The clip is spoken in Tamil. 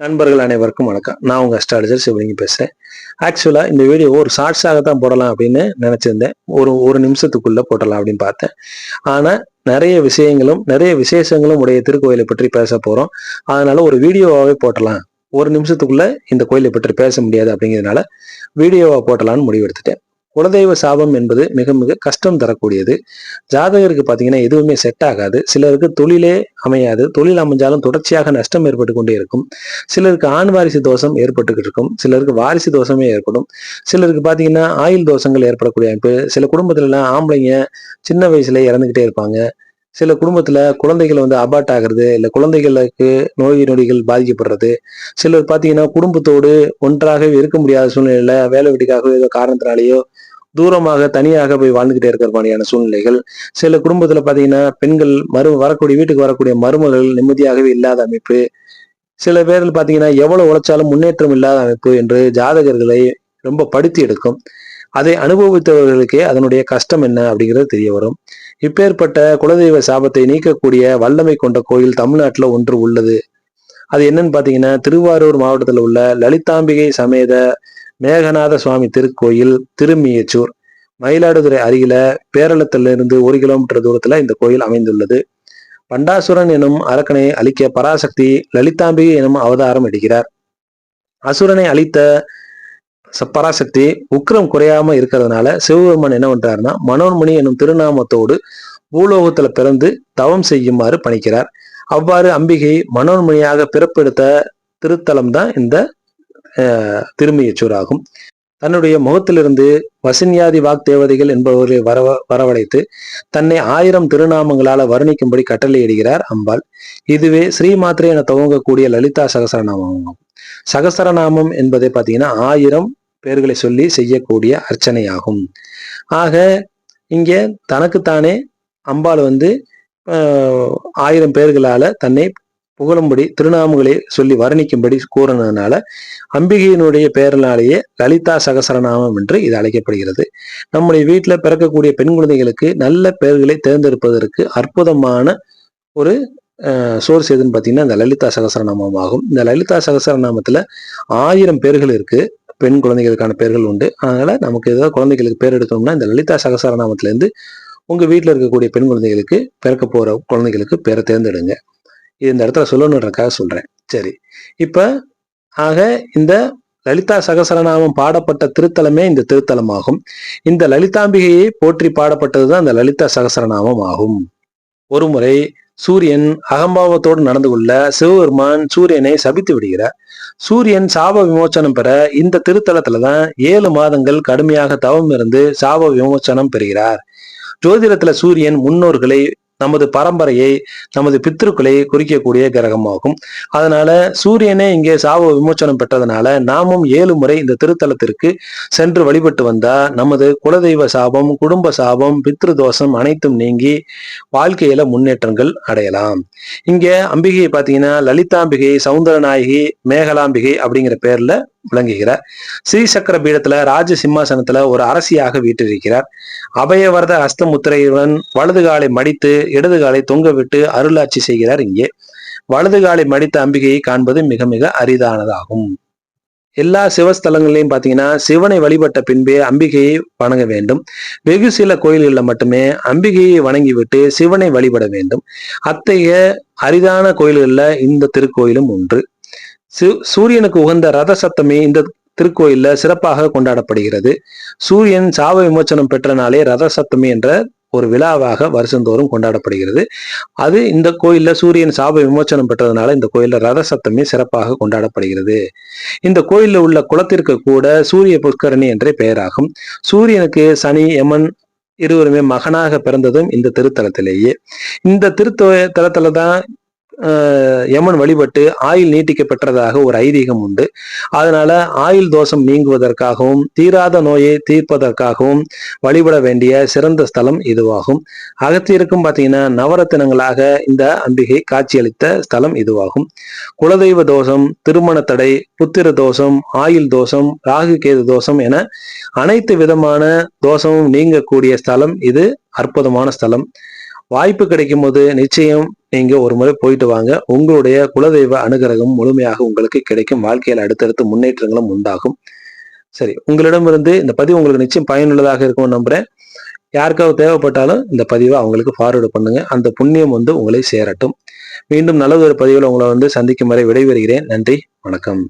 நண்பர்கள் அனைவருக்கும் வணக்கம். நான் உங்கள் அஸ்ட்ராலஜர் சிவலிங்கி பேசுகிறேன் ஆக்சுவலாக இந்த வீடியோ ஒரு ஷார்ட்ஸாக தான் போடலாம் அப்படின்னு நினச்சிருந்தேன். ஒரு ஒரு நிமிஷத்துக்குள்ளே போடலாம் அப்படின்னு பார்த்தேன். ஆனால் நிறைய விஷயங்களும் நிறைய விசேஷங்களும் உடைய திருக்கோயிலை பற்றி பேச போகிறோம் அதனால ஒரு வீடியோவாகவே போட்டலாம். ஒரு நிமிஷத்துக்குள்ளே இந்த கோயிலை பற்றி பேச முடியாது அப்படிங்கிறதுனால வீடியோவாக போட்டலாம்னு முடிவெடுத்துட்டேன். குலதெய்வ சாபம் என்பது மிக மிக கஷ்டம் தரக்கூடியது. ஜாதகருக்கு பார்த்தீங்கன்னா எதுவுமே செட் ஆகாது. சிலருக்கு தொழிலே அமையாது. தொழில் அமைஞ்சாலும் தொடர்ச்சியாக நஷ்டம் ஏற்பட்டு கொண்டே இருக்கும். சிலருக்கு ஆண் வாரிசு தோஷம் ஏற்பட்டுக்கிட்டு இருக்கும். சிலருக்கு வாரிசு தோஷமே ஏற்படும். சிலருக்கு பார்த்தீங்கன்னா ஆயுள் தோஷங்கள் ஏற்படக்கூடிய அமைப்பு. சில குடும்பத்துலலாம் ஆம்பளைங்க சின்ன வயசுல இறந்துகிட்டே இருப்பாங்க. சில குடும்பத்துல குழந்தைகள் வந்து அபார்ட் ஆகுறது இல்லை குழந்தைகளுக்கு நோய் நொடிகள் பாதிக்கப்படுறது. சிலர் பார்த்தீங்கன்னா குடும்பத்தோடு ஒன்றாகவே இருக்க முடியாத சூழ்நிலையில வேலை வெட்டிக்காக ஏதோ காரணத்தினாலேயோ தூரமாக தனியாக போய் வாழ்ந்துகிட்டே இருக்கிற மாதிரியான சூழ்நிலைகள். சில குடும்பத்துல பாத்தீங்கன்னா பெண்கள் மறு வரக்கூடிய வீட்டுக்கு வரக்கூடிய மருமகள் நிம்மதியாகவே இல்லாத அமைப்பு. சில பேரில் பாத்தீங்கன்னா எவ்வளவு உழைச்சாலும் முன்னேற்றம் இல்லாத அமைப்பு என்று ஜாதகர்களை ரொம்ப படுத்தி எடுக்கும். அதை அனுபவித்தவர்களுக்கே அதனுடைய கஷ்டம் என்ன அப்படிங்கிறது தெரிய வரும். இப்பேற்பட்ட குலதெய்வ சாபத்தை நீக்கக்கூடிய வல்லமை கொண்ட கோயில் தமிழ்நாட்டுல ஒன்று உள்ளது. அது என்னன்னு பார்த்தீங்கன்னா திருவாரூர் மாவட்டத்தில் உள்ள லலிதாம்பிகை சமேத மேகநாத சுவாமி திருக்கோயில் திருமியச்சூர். மயிலாடுதுறை அருகில பேரளத்திலிருந்து ஒரு கிலோமீட்டர் தூரத்துல இந்த கோயில் அமைந்துள்ளது. பண்டாசுரன் எனும் அரக்கனை அழிக்க பராசக்தி லலிதாம்பிகை எனும் அவதாரம் எடுக்கிறார். அசுரனை அழித்த பராசக்தி உக்ரம் குறையாம இருக்கிறதுனால சிவபெருமான் என்ன பண்றாருன்னா மனோன்மணி எனும் திருநாமத்தோடு பூலோகத்துல பிறந்து தவம் செய்யுமாறு பணிக்கிறார். அவ்வாறு அம்பிகை மனோன்மணியாக பிறப்பெடுத்த திருத்தலம் தான் இந்த திருமையச்சூர் ஆகும். தன்னுடைய முகத்திலிருந்து வசின்யாதி வாக் தேவதைகள் என்பவர்களை வரவ வரவழைத்து தன்னை ஆயிரம் திருநாமங்களால வர்ணிக்கும்படி கட்டளையிடுகிறார் அம்பாள். இதுவே ஸ்ரீமாத்ரே என துவங்கக்கூடிய லலிதா சகசரநாமம் சகசரநாமம் என்பதை பார்த்தீங்கன்னா ஆயிரம் பேர்களை சொல்லி செய்யக்கூடிய அர்ச்சனையாகும். ஆக இங்கே தனக்குத்தானே அம்பாள் வந்து ஆயிரம் பேர்களால தன்னை புகழும்படி திருநாமங்களை சொல்லி வர்ணிக்கும்படி கூறினதுனால அம்பிகையினுடைய பெயரினாலேயே லலிதா சகசரநாமம் என்று இது அழைக்கப்படுகிறது. நம்முடைய வீட்டில் பிறக்கக்கூடிய பெண் குழந்தைகளுக்கு நல்ல பெயர்களை தேர்ந்தெடுப்பதற்கு அற்புதமான ஒரு சோர்ஸ் எதுன்னு பார்த்தீங்கன்னா இந்த லலிதா சகசரநாமம் ஆகும். இந்த லலிதா சகசரநாமத்தில் ஆயிரம் பேர்கள் இருக்குது பெண் குழந்தைகளுக்கான பேர்கள் உண்டு. அதனால நமக்கு ஏதாவது குழந்தைகளுக்கு பேர் எடுக்கணும்னா இந்த லலிதா சகசரநாமத்துல இருந்து உங்க வீட்டில் இருக்கக்கூடிய பெண் குழந்தைகளுக்கு பிறக்க போற குழந்தைகளுக்கு பேரை தேர்ந்தெடுங்க. இது இந்த இடத்துல சொல்லணுன்றக்காக சொல்றேன். சரி. இப்ப ஆக இந்த லலிதா சகசரநாமம் பாடப்பட்ட திருத்தலமே இந்த திருத்தலமாகும். இந்த லலிதாம்பிகையை போற்றி பாடப்பட்டது தான் இந்த லலிதா சகசரநாமம் ஆகும். ஒருமுறை சூரியன் அகம்பாவத்தோடு நடந்து கொள்ள சிவபெருமான் சூரியனை சபித்து விடுகிறார். சூரியன் சாப விமோச்சனம் பெற இந்த திருத்தலத்துல தான் ஏழு மாதங்கள் கடுமையாக தவம் இருந்து சாப விமோச்சனம் பெறுகிறார். ஜோதிடத்துல சூரியன் முன்னோர்களை நமது பரம்பரையை நமது பித்திருக்களை குறிக்கக்கூடிய கிரகமாகும். அதனால சூரியனே இங்கே சாப விமோச்சனம் பெற்றதுனால நாமும் ஏழு முறை இந்த திருத்தலத்திற்கு சென்று வழிபட்டு வந்தா நமது குலதெய்வ சாபம் குடும்ப சாபம் பித்ரு தோஷம் அனைத்தும் நீங்கி வாழ்க்கையில முன்னேற்றங்கள் அடையலாம். இங்க அம்பிகையை பார்த்தீங்கன்னா லலிதாம்பிகை சவுந்தரநாயகி மேகலாம்பிகை அப்படிங்கிற பேர்ல விளங்குகிறார் ஸ்ரீ சக்கர பீடத்துல ராஜ சிம்மாசனத்துல ஒரு அரசியாக வீற்றிருக்கிறார். அபயவரத ஹஸ்தமுத்திரையுடன் வலது காலை மடித்து இடது காலை தொங்க விட்டு அருளாட்சி செய்கிறார் இங்கே. வலது காலை மடித்த அம்பிகையை காண்பது மிக மிக அரிதானதாகும். எல்லா சிவஸ்தலங்களையும் பார்த்தீங்கன்னா சிவனை வழிபட்ட பின்பே அம்பிகையை வணங்க வேண்டும். வெகு சில கோயில்களில் மட்டுமே அம்பிகையை வணங்கிவிட்டு சிவனை வழிபட வேண்டும். அத்தகைய அரிதான கோயில்களில் இந்த திருக்கோயிலும் ஒன்று. சூரியனுக்கு உகந்த ரத சப்தமி இந்த திருக்கோயில்ல சிறப்பாக கொண்டாடப்படுகிறது. சூரியன் சாப விமோச்சனம் பெற்ற நாளே ரத சப்தமி என்ற ஒரு விழாவாக வருஷந்தோறும் கொண்டாடப்படுகிறது. அது இந்த கோயில்ல சூரியன் சாப விமோச்சனம் பெற்றதுனால இந்த கோயில்ல ரத சப்தமி சிறப்பாக கொண்டாடப்படுகிறது. இந்த கோயில்ல உள்ள குளத்திற்கு கூட சூரிய புஷ்கரணி என்றே பெயராகும். சூரியனுக்கு சனி யமன் இருவருமே மகனாக பிறந்ததும் இந்த திருத்தலத்திலேயே. இந்த திருத்த தலத்துல தான் யமன் வழிபட்டு ஆயுள் நீட்டிக்க பெற்றதாக ஒரு ஐதீகம் உண்டு. அதனால ஆயுள் தோஷம் நீங்குவதற்காகவும் தீராத நோயை தீர்ப்பதற்காகவும் வழிபட வேண்டிய சிறந்த ஸ்தலம் இதுவாகும். அகத்தியருக்கும் பார்த்தீங்கன்னா நவரத்தினங்களாக இந்த அம்பிகை காட்சியளித்த ஸ்தலம் இதுவாகும். குலதெய்வ தோஷம் திருமண தடை புத்திர தோஷம் ஆயுள் தோஷம் ராகு கேது தோஷம் என அனைத்து விதமான தோஷமும் நீங்கக்கூடிய ஸ்தலம் இது அற்புதமான ஸ்தலம். வாய்ப்பு கிடைக்கும் போது நிச்சயம் நீங்க ஒரு முறை போயிட்டு வாங்க. உங்களுடைய குலதெய்வ அனுகிரகம் முழுமையாக உங்களுக்கு கிடைக்கும். வாழ்க்கையில் அடுத்தடுத்து முன்னேற்றங்களும் உண்டாகும். சரி உங்களிடமிருந்து இந்த பதிவு உங்களுக்கு நிச்சயம் பயனுள்ளதாக இருக்கும்னு நம்புறேன். யாருக்காவது தேவைப்பட்டாலும் இந்த பதிவை அவங்களுக்கு ஃபார்வேர்டு பண்ணுங்க. அந்த புண்ணியம் வந்து உங்களை சேரட்டும். மீண்டும் நல்லதொரு பதிவில் உங்களை வந்து சந்திக்கும் வரை விடைபெறுகிறேன். நன்றி வணக்கம்.